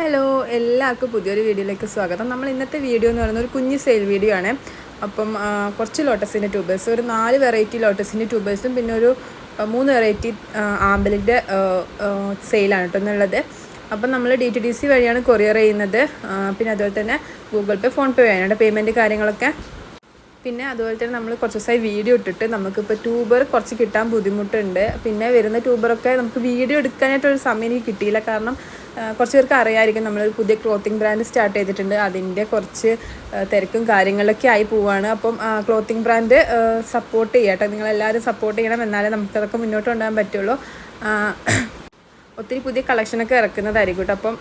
Hello എല്ലാവർക്കും പുതിയൊരു വീഡിയോയിലേക്ക് സ്വാഗതം. നമ്മൾ ഇന്നത്തെ വീഡിയോ എന്ന് പറയുന്നത് ഒരു കുഞ്ഞ് സെയിൽ വീഡിയോ ആണ്. അപ്പം കുറച്ച് ലോട്ടസിന്റെ ട്യൂബേഴ്സ് ഒരു നാല് വെറൈറ്റി ലോട്ടസിന്റെ ട്യൂബേഴ്സും പിന്നെ ഒരു മൂന്ന് വെറൈറ്റി ആമ്പലിന്റെ സെയിലാണ് കേട്ടോ എന്നുള്ളത് അപ്പം നമ്മൾ ഡി ടി ഡി സി വഴിയാണ് കൊറിയർ ചെയ്യുന്നത്. പിന്നെ അതുപോലെ തന്നെ ഗൂഗിൾ പേ ഫോൺ പേ വഴിയാണ് പേയ്മെന്റ് കാര്യങ്ങളൊക്കെ. പിന്നെ അതുപോലെ തന്നെ നമ്മൾ കുറച്ച് ദിവസമായി വീഡിയോ ഇട്ടിട്ട് നമുക്കിപ്പോൾ ട്യൂബർ കുറച്ച് കിട്ടാൻ ബുദ്ധിമുട്ടുണ്ട്. പിന്നെ വരുന്ന ട്യൂബറൊക്കെ നമുക്ക് വീഡിയോ എടുക്കാനായിട്ടൊരു സമയം എനിക്ക് കിട്ടിയില്ല. കാരണം കുറച്ച് പേർക്ക് അറിയാമായിരിക്കും നമ്മളൊരു പുതിയ ക്ലോത്തിങ് ബ്രാൻഡ് സ്റ്റാർട്ട് ചെയ്തിട്ടുണ്ട്. അതിന്റെ കുറച്ച് തിരക്കും കാര്യങ്ങളൊക്കെ ആയി പോവുകയാണ് അപ്പം ക്ലോത്തിങ് ബ്രാൻഡ് സപ്പോർട്ട് ചെയ്യട്ടെ നിങ്ങളെല്ലാവരും സപ്പോർട്ട് ചെയ്യണം. എന്നാലേ നമുക്കതൊക്കെ മുന്നോട്ട് കൊണ്ടുപോകാൻ പറ്റുള്ളൂ. ഒത്തിരി പുതിയ കളക്ഷനൊക്കെ ഇറക്കുന്നതായിരിക്കും കേട്ടോ അപ്പം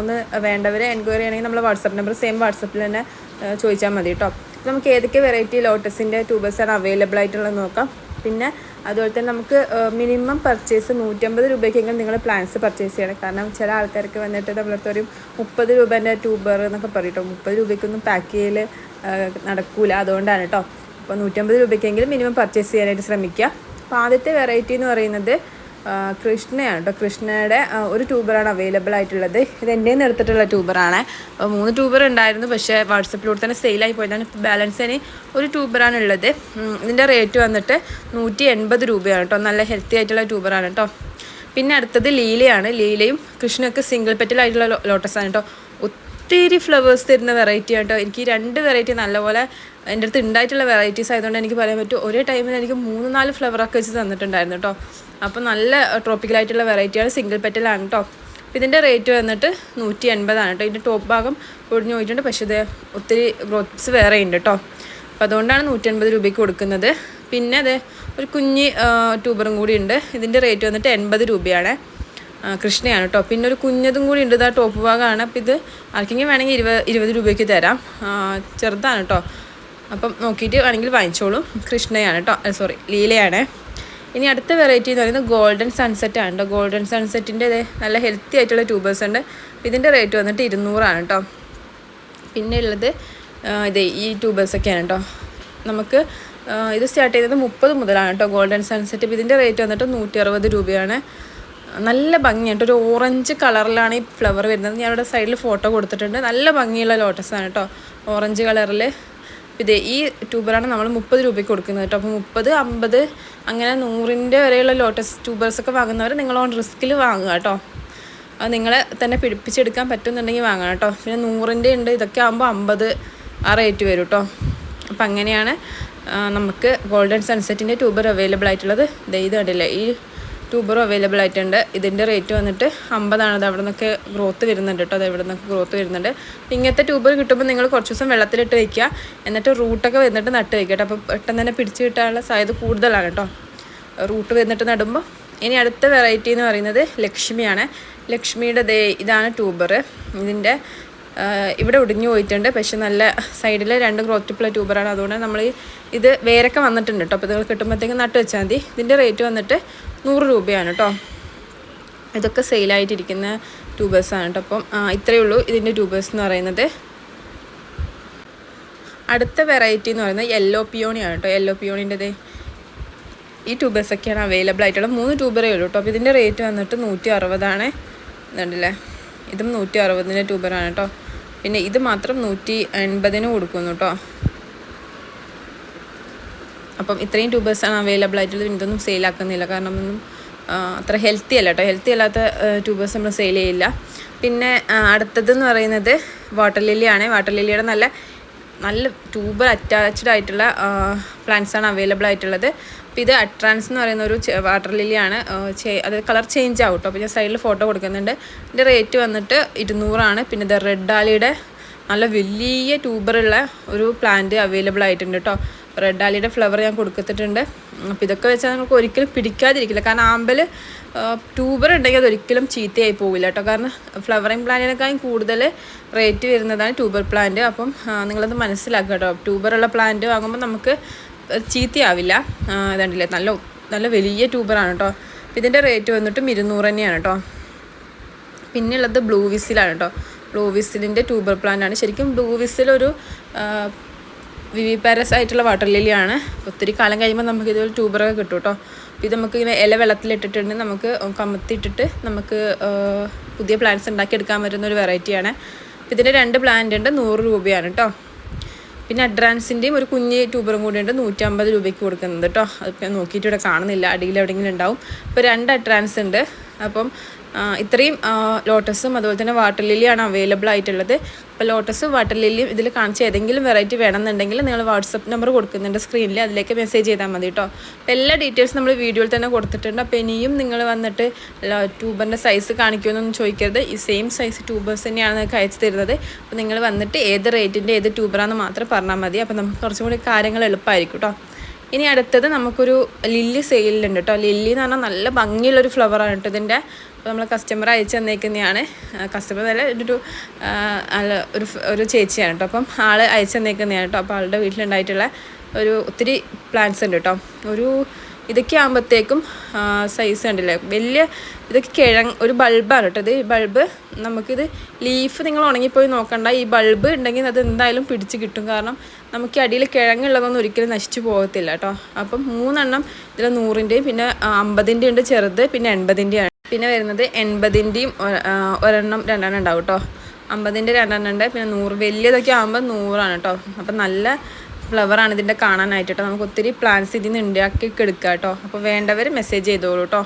ഒന്ന് വേണ്ടവരെ എൻക്വയറി ചെയ്യണമെങ്കിൽ നമ്മൾ വാട്സപ്പ് നമ്പർ സെയിം വാട്സപ്പിൽ തന്നെ ചോദിച്ചാൽ മതി കേട്ടോ നമുക്ക് ഏതൊക്കെ വെറൈറ്റി ലോട്ടസിന്റെ ട്യൂബേഴ്സാണ് അവൈലബിൾ ആയിട്ടുള്ളത് നോക്കാം. പിന്നെ അതുപോലെ തന്നെ നമുക്ക് മിനിമം പർച്ചേസ് നൂറ്റമ്പത് രൂപയ്ക്കെങ്കിലും നിങ്ങൾ പ്ലാൻസ് പർച്ചേസ് ചെയ്യണം. കാരണം ചില ആൾക്കാർക്ക് വന്നിട്ട് നമ്മളടുത്ത് ഒരു മുപ്പത് രൂപേന്റെ ട്യൂബർ എന്നൊക്കെ പറയട്ടോ മുപ്പത് രൂപയ്ക്കൊന്നും പാക്ക് ചെയ്യൽ നടക്കൂല. അതുകൊണ്ടാണ് കേട്ടോ അപ്പോൾ നൂറ്റമ്പത് രൂപയ്ക്കെങ്കിലും മിനിമം പർച്ചേസ് ചെയ്യാനായിട്ട് ശ്രമിക്കുക അപ്പോൾ ആദ്യത്തെ വെറൈറ്റി എന്ന് പറയുന്നത് കൃഷ്ണയാണ് കേട്ടോ കൃഷ്ണയുടെ ഒരു ട്യൂബറാണ് അവൈലബിൾ ആയിട്ടുള്ളത്. ഇത് എന്റെ നിന്ന് ട്യൂബറാണ്. അപ്പോൾ മൂന്ന് ട്യൂബർ ഉണ്ടായിരുന്നു പക്ഷേ വാട്സപ്പിലൂടെ തന്നെ സെയിലായി പോയതാണ്. ഇപ്പോൾ ബാലൻസിന് ഒരു ട്യൂബറാണ് ഉള്ളത്. ഇതിന്റെ റേറ്റ് വന്നിട്ട് നൂറ്റി എൺപത് രൂപയാണ് കേട്ടോ നല്ല ഹെൽത്തി ആയിട്ടുള്ള ട്യൂബറാണ് കേട്ടോ പിന്നെ അടുത്തത് ലീലയാണ്. ലീലയും കൃഷ്ണയൊക്കെ സിംഗിൾ പെറ്റലായിട്ടുള്ള ലോട്ടസാണ് കേട്ടോ ഒത്തിരി ഫ്ലവേഴ്സ് തരുന്ന വെറൈറ്റി കേട്ടോ എനിക്ക് രണ്ട് വെറൈറ്റി നല്ലപോലെ എന്റെ അടുത്ത് ഉണ്ടായിട്ടുള്ള വെറൈറ്റീസ് ആയതുകൊണ്ട് എനിക്ക് പറയാൻ പറ്റും ഒരേ ടൈമിൽ എനിക്ക് മൂന്ന് നാല് ഫ്ലവറൊക്കെ വെച്ച് തന്നിട്ടുണ്ടായിരുന്നു കേട്ടോ അപ്പോൾ നല്ല ട്രോപ്പിക്കലായിട്ടുള്ള വെറൈറ്റിയാണ് സിംഗിൾ പെറ്റലാണ് കേട്ടോ ഇതിന്റെ റേറ്റ് വന്നിട്ട് നൂറ്റി എൺപതാണ് കേട്ടോ ഇതിന്റെ ടോപ്പ് ഭാഗം ഒഴിഞ്ഞു പോയിട്ടുണ്ട്. പക്ഷേ ഇത് ഒത്തിരി ഗ്രോത്ത്സ് വേറെ ഉണ്ട് കേട്ടോ അപ്പോൾ അതുകൊണ്ടാണ് നൂറ്റി എൺപത് രൂപയ്ക്ക് കൊടുക്കുന്നത്. പിന്നെ അതെ ഒരു കുഞ്ഞ് ട്യൂബറും കൂടി ഉണ്ട്. ഇതിന്റെ റേറ്റ് വന്നിട്ട് എൺപത് രൂപയാണ്. കൃഷ്ണയാണ് കേട്ടോ പിന്നെ ഒരു കുഞ്ഞതും കൂടി ഉണ്ട് ഇതാ ടോപ്പ് ഭാഗമാണ്. അപ്പോൾ ഇത് ആർക്കെങ്കിലും വേണമെങ്കിൽ ഇരുപത് ഇരുപത് രൂപയ്ക്ക് തരാം. ചെറുതാണ് കേട്ടോ അപ്പം നോക്കിയിട്ട് വേണമെങ്കിൽ വാങ്ങിച്ചോളൂ. കൃഷ്ണയാണ് കേട്ടോ സോറി ലീലയാണ്. ഇനി അടുത്ത വെറൈറ്റി എന്ന് പറയുന്നത് ഗോൾഡൻ സൺസെറ്റ് ആണ് കേട്ടോ ഗോൾഡൻ സൺസെറ്റിന്റെ നല്ല ഹെൽത്തി ആയിട്ടുള്ള ട്യൂബേഴ്സ് ഉണ്ട്. ഇതിന്റെ റേറ്റ് വന്നിട്ട് ഇരുന്നൂറാണ് കേട്ടോ പിന്നെ ഉള്ളത് ഇത് ഈ ട്യൂബേഴ്സൊക്കെയാണ് കേട്ടോ നമുക്ക് ഇത് സ്റ്റാർട്ട് ചെയ്തത് മുപ്പത് മുതലാണ് കേട്ടോ ഗോൾഡൻ സൺസെറ്റ് ഇതിന്റെ റേറ്റ് വന്നിട്ട് നൂറ്റി അറുപത് രൂപയാണ്. നല്ല ഭംഗിയാണ് ഒരു ഓറഞ്ച് കളറിലാണ് ഈ ഫ്ലവർ വരുന്നത്. ഞാനിവിടെ സൈഡിൽ ഫോട്ടോ കൊടുത്തിട്ടുണ്ട്. നല്ല ഭംഗിയുള്ള ലോട്ടസാണ് കേട്ടോ ഓറഞ്ച് കളറിൽ ഇതേ ഈ ട്യൂബറാണ് നമ്മൾ മുപ്പത് രൂപയ്ക്ക് കൊടുക്കുന്നത് കേട്ടോ. അപ്പോൾ മുപ്പത് അമ്പത് അങ്ങനെ നൂറിന്റെ വരെയുള്ള ലോട്ടസ് ട്യൂബേഴ്സ് ഒക്കെ വാങ്ങുന്നവർ നിങ്ങൾ ഓൺ റിസ്കിൽ വാങ്ങുക കേട്ടോ. അത് നിങ്ങളെ തന്നെ പിടിപ്പിച്ചെടുക്കാൻ പറ്റുന്നുണ്ടെങ്കിൽ വാങ്ങണം കേട്ടോ. പിന്നെ നൂറിന്റെ ഉണ്ട് ഇതൊക്കെ ആകുമ്പോൾ അമ്പത് ആ റേറ്റ് വരും കേട്ടോ. അപ്പം അങ്ങനെയാണ് നമുക്ക് ഗോൾഡൻ സൺസെറ്റിന്റെ ട്യൂബർ അവൈലബിൾ ആയിട്ടുള്ളത്. ഇത് കണ്ടില്ലേ ഈ ട്യൂബറും അവൈലബിൾ ആയിട്ടുണ്ട്. ഇതിന്റെ റേറ്റ് വന്നിട്ട് അമ്പതാണ് അത് അവിടെ നിന്നൊക്കെ ഗ്രോത്ത് വരുന്നുണ്ട് കേട്ടോ അത് ഇവിടെ നിന്നൊക്കെ ഗ്രോത്ത് വരുന്നുണ്ട്. ഇങ്ങനത്തെ ട്യൂബർ കിട്ടുമ്പോൾ നിങ്ങൾ കുറച്ച് ദിവസം വെള്ളത്തിലിട്ട് വയ്ക്കുക. എന്നിട്ട് റൂട്ടൊക്കെ വന്നിട്ട് നട്ട് വയ്ക്കുക അപ്പോൾ പെട്ടെന്ന് തന്നെ പിടിച്ച് കിട്ടാനുള്ള സാധ്യത കൂടുതലാണ് കേട്ടോ റൂട്ട് വന്നിട്ട് നടുമ്പോൾ ഇനി അടുത്ത വെറൈറ്റി എന്ന് പറയുന്നത് ലക്ഷ്മിയാണ്. ലക്ഷ്മിയുടെ ദേ ഇതാണ് ട്യൂബർ ഇതിന്റെ ഇവിടെ ഒടിഞ്ഞു പോയിട്ടുണ്ട്. പക്ഷെ നല്ല സൈഡിൽ രണ്ട് ഗ്രോത്തിപ്പുള്ള ട്യൂബറാണ് അതുകൊണ്ട് നമ്മൾ ഇത് വേരൊക്കെ വന്നിട്ടുണ്ട് കേട്ടോ അപ്പോൾ നിങ്ങൾ കിട്ടുമ്പോഴത്തേക്ക് നട്ട് വെച്ചാൽ മതി. ഇതിന്റെ റേറ്റ് വന്നിട്ട് നൂറ് രൂപയാണ് കേട്ടോ ഇതൊക്കെ സെയിലായിട്ടിരിക്കുന്ന ട്യൂബേഴ്സാണ് കേട്ടോ അപ്പം ഇത്രയേ ഉള്ളൂ ഇതിന്റെ ട്യൂബേഴ്സ് എന്ന് പറയുന്നത്. അടുത്ത വെറൈറ്റി എന്ന് പറയുന്നത് യെല്ലോ പിയോണിയാണ് കേട്ടോ യെല്ലോ പിയോണിന്റെത് ഈ ട്യൂബേഴ്സൊക്കെയാണ് അവൈലബിൾ ആയിട്ടുള്ളത്. മൂന്ന് ട്യൂബറേ ഉള്ളൂ കേട്ടോ അപ്പോൾ ഇതിന്റെ റേറ്റ് വന്നിട്ട് നൂറ്റി അറുപതാണ് ഇതുണ്ടല്ലേ? ഇതും നൂറ്റി അറുപതിന്റെ ട്യൂബറാണ് കേട്ടോ പിന്നെ ഇത് മാത്രം നൂറ്റി എൺപതിന് കൊടുക്കുന്നു കേട്ടോ അപ്പം ഇത്രയും ട്യൂബേഴ്സ് ആണ് അവൈലബിൾ ആയിട്ടുള്ളത്. ഇതൊന്നും സെയിലാക്കുന്നില്ല കാരണം ഒന്നും അത്ര ഹെൽത്തി അല്ല കേട്ടോ ഹെൽത്തി അല്ലാത്ത ട്യൂബേഴ്സ് നമ്മൾ സെയിൽ ചെയ്യില്ല. പിന്നെ അടുത്തതെന്ന് പറയുന്നത് വാട്ടർ ലില്ലിയാണ് വാട്ടർ ലില്ലിയുടെ നല്ല നല്ല ട്യൂബർ അറ്റാച്ച്ഡ് ആയിട്ടുള്ള പ്ലാന്റ്സ് ആണ് അവൈലബിൾ ആയിട്ടുള്ളത്. അപ്പോൾ ഇത് അട്രാൻസ് എന്ന് പറയുന്ന ഒരു വാട്ടർ ലില്ലിയാണ് അത് കളർ ചേഞ്ച് ആവും കേട്ടോ അപ്പോൾ ഞാൻ സൈഡിൽ ഫോട്ടോ കൊടുക്കുന്നുണ്ട്. ഇതിന്റെ റേറ്റ് വന്നിട്ട് ഇരുന്നൂറാണ് പിന്നെ ഇത് റെഡ് ഡാലിയുടെ നല്ല വലിയ ട്യൂബറുള്ള ഒരു പ്ലാന്റ് അവൈലബിൾ ആയിട്ടുണ്ട് കേട്ടോ റെഡ് ഡാലിയുടെ ഫ്ലവർ ഞാൻ കൊടുക്കത്തിട്ടുണ്ട് അപ്പോൾ ഇതൊക്കെ വെച്ചാൽ നിങ്ങൾക്ക് ഒരിക്കലും പിടിക്കാതിരിക്കില്ല. കാരണം ആമ്പൽ ട്യൂബർ ഉണ്ടെങ്കിൽ അതൊരിക്കലും ചീത്തയായി പോവില്ല കേട്ടോ. കാരണം ഫ്ലവറിങ് പ്ലാന്റിനേക്കാളും കൂടുതൽ റേറ്റ് വരുന്നതാണ് ട്യൂബർ പ്ലാന്റ് അപ്പം നിങ്ങളത് മനസ്സിലാക്കുക കേട്ടോ. ട്യൂബറുള്ള പ്ലാന്റ് വാങ്ങുമ്പോൾ നമുക്ക് ചീത്തയാവില്ല. ഇതുണ്ടല്ലേ നല്ല നല്ല വലിയ ട്യൂബറാണ് കേട്ടോ. അപ്പോൾ ഇതിന്റെ റേറ്റ് വന്നിട്ടും ഇരുന്നൂറ് തന്നെയാണ് കേട്ടോ. പിന്നെയുള്ളത് ബ്ലൂ വിസിലാണ് കേട്ടോ. ബ്ലൂ വിസിലിന്റെ ട്യൂബർ പ്ലാന്റ് ആണ്. ശരിക്കും ബ്ലൂ വിസിലൊരു വിവി പാരസ് ആയിട്ടുള്ള വാട്ടർ ലില്ലിയാണ്. ഒത്തിരി കാലം കഴിയുമ്പോൾ നമുക്ക് ഇതുപോലെ ട്യൂബറൊക്കെ കിട്ടും കേട്ടോ അപ്പോൾ ഇത് നമുക്ക് ഇങ്ങനെ ഇല വെള്ളത്തിലിട്ടിട്ടുണ്ട്. നമുക്ക് കമത്തിയിട്ടിട്ട് നമുക്ക് പുതിയ പ്ലാന്റ്സ് ഉണ്ടാക്കിയെടുക്കാൻ പറ്റുന്ന ഒരു വെറൈറ്റിയാണ് ഇതിന്റെ രണ്ട് പ്ലാന്റ് ഉണ്ട്. നൂറ് രൂപയാണ് കേട്ടോ പിന്നെ അഡ്രാൻസിന്റെയും ഒരു കുഞ്ഞ് ട്യൂബറും കൂടി ഉണ്ട്. നൂറ്റമ്പത് രൂപയ്ക്ക് കൊടുക്കുന്നത് കേട്ടോ അതിപ്പോൾ നോക്കിയിട്ട് ഇവിടെ കാണുന്നില്ല. അടിയിൽ എവിടെയെങ്കിലും ഉണ്ടാവും. ഇപ്പോൾ രണ്ട് അഡ്രാൻസ് ഉണ്ട്. അപ്പം ഇത്രയും ലോട്ടസും അതുപോലെ തന്നെ വാട്ടർ ലില്ലിയാണ് അവൈലബിൾ ആയിട്ടുള്ളത്. അപ്പോൾ ലോട്ടസും വാട്ടർ ലില്ലിയും ഇതിൽ കാണിച്ച ഏതെങ്കിലും വെറൈറ്റി വേണമെന്നുണ്ടെങ്കിൽ നിങ്ങൾ വാട്സപ്പ് നമ്പർ കൊടുക്കുന്നുണ്ട് സ്ക്രീനിൽ അതിലേക്ക് മെസ്സേജ് ചെയ്താൽ മതി കേട്ടോ അപ്പോൾ എല്ലാ ഡീറ്റെയിൽസും നമ്മൾ വീഡിയോയിൽ തന്നെ കൊടുത്തിട്ടുണ്ട്. അപ്പോൾ ഇനിയും നിങ്ങൾ വന്നിട്ട് ട്യൂബറിന്റെ സൈസ് കാണിക്കുമെന്നൊന്നും ചോദിക്കരുത്. ഈ സെയിം സൈസ് ട്യൂബേഴ്സ് തന്നെയാണ് നിങ്ങൾക്ക് അയച്ചു തരുന്നത്. അപ്പോൾ നിങ്ങൾ വന്നിട്ട് ഏത് റേറ്റിന്റെ ഏത് ട്യൂബറാണെന്ന് മാത്രം പറഞ്ഞാൽ മതി. അപ്പോൾ നമുക്ക് കുറച്ചും കൂടി കാര്യങ്ങൾ എളുപ്പമായിരിക്കും കേട്ടോ ഇനി അടുത്തത് നമുക്കൊരു ലില്ലി സെയിലുണ്ട് കേട്ടോ. ലില്ലി എന്ന് പറഞ്ഞാൽ നല്ല ഭംഗിയുള്ളൊരു ഫ്ലവറാണ് കേട്ടോ ഇതിന്റെ. അപ്പോൾ നമ്മൾ കസ്റ്റമർ അയച്ചു തന്നേക്കുന്നതാണ്. കസ്റ്റമർ നല്ല ഒരു നല്ല ഒരു ഒരു ചേച്ചിയാണ് കേട്ടോ. അപ്പം ആൾ അയച്ചു തന്നേക്കുന്നതാണ് കേട്ടോ. അപ്പോൾ ആളുടെ വീട്ടിലുണ്ടായിട്ടുള്ള ഒരു ഒത്തിരി പ്ലാന്റ്സ് ഉണ്ട് കേട്ടോ. ഒരു ഇതൊക്കെ ആകുമ്പോഴത്തേക്കും സൈസ് കണ്ടില്ലേ? വലിയ ഇതൊക്കെ കിഴങ്ങ് ഒരു ബൾബാണ് കേട്ടോ ഇത്. ഈ ബൾബ് നമുക്കിത് ലീഫ് നിങ്ങൾ ഉണങ്ങിപ്പോയി നോക്കണ്ട. ഈ ബൾബ് ഉണ്ടെങ്കിൽ അത് എന്തായാലും പിടിച്ച് കിട്ടും. കാരണം നമുക്ക് അടിയിൽ കിഴങ്ങുള്ളതൊന്നും ഒരിക്കലും നശിച്ചു പോകത്തില്ല കേട്ടോ. അപ്പം മൂന്നെണ്ണം ഇതിൽ നൂറിന്റെയും പിന്നെ അമ്പതിന്റെ ഉണ്ട് ചെറുത് പിന്നെ എൺപതിന്റെയാണ്. പിന്നെ വരുന്നത് എൺപതിന്റെയും ഒരെണ്ണം രണ്ടെണ്ണം ഉണ്ടാവും കേട്ടോ. അമ്പതിന്റെ രണ്ടെണ്ണം ഉണ്ട് പിന്നെ നൂറ്. വലിയതൊക്കെ ആകുമ്പോൾ നൂറാണ് കേട്ടോ. അപ്പം നല്ല ഫ്ലവറാണ് ഇതിന്റെ കാണാനായിട്ട് കേട്ടോ നമുക്ക് ഒത്തിരി പ്ലാൻസ് ഇതിൽ നിന്ന് ഉണ്ടാക്കി എടുക്കാം കേട്ടോ അപ്പോൾ വേണ്ടവർ മെസ്സേജ് ചെയ്തോളൂ കേട്ടോ